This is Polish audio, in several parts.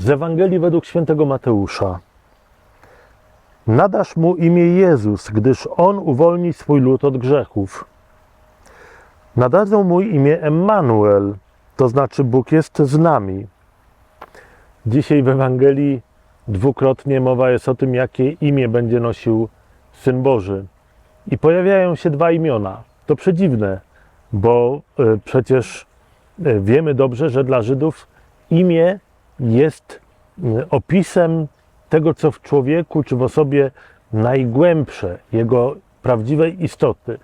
Z Ewangelii według świętego Mateusza. Nadasz mu imię Jezus, gdyż on uwolni swój lud od grzechów. Nadadzą mu imię Emmanuel, to znaczy Bóg jest z nami. Dzisiaj w Ewangelii dwukrotnie mowa jest o tym, jakie imię będzie nosił Syn Boży. I pojawiają się dwa imiona. To przedziwne, bo y, przecież y, wiemy dobrze, że dla Żydów imię jest y, opisem tego, co w człowieku czy w osobie najgłębsze, jego prawdziwej istoty.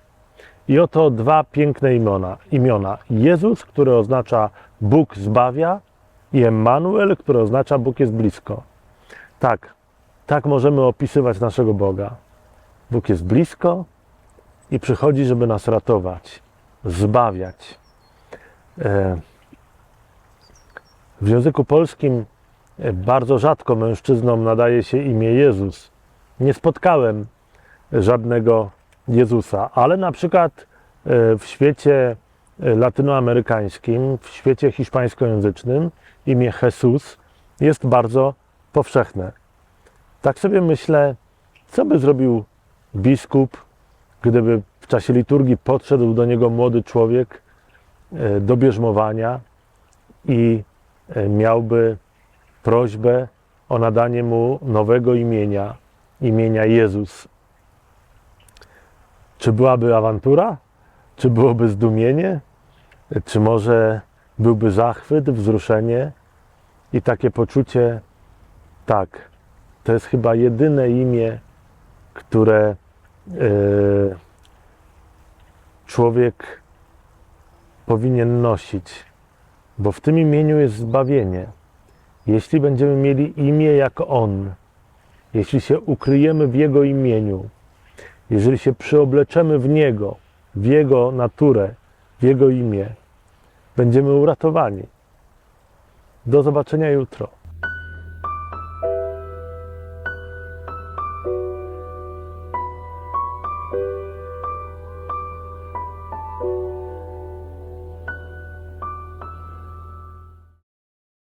I oto dwa piękne imiona. imiona. Jezus, który oznacza Bóg zbawia i Emmanuel, który oznacza Bóg jest blisko. Tak, tak możemy opisywać naszego Boga. Bóg jest blisko i przychodzi, żeby nas ratować, zbawiać. E, W języku polskim e, bardzo rzadko mężczyznom nadaje się imię Jezus. Nie spotkałem żadnego Jezusa, ale na przykład e, w świecie e, latynoamerykańskim, w świecie hiszpańskojęzycznym imię Jesus jest bardzo powszechne. Tak sobie myślę, co by zrobił biskup, gdyby w czasie liturgii podszedł do niego młody człowiek do bierzmowania i miałby prośbę o nadanie mu nowego imienia, imienia Jezus. Czy byłaby awantura? Czy byłoby zdumienie? Czy może byłby zachwyt, wzruszenie i takie poczucie, tak, to jest chyba jedyne imię, które e, człowiek powinien nosić, bo w tym imieniu jest zbawienie. Jeśli będziemy mieli imię jak On, jeśli się ukryjemy w Jego imieniu, jeżeli się przyobleczemy w Niego, w Jego naturę, w Jego imię, będziemy uratowani. Do zobaczenia jutro.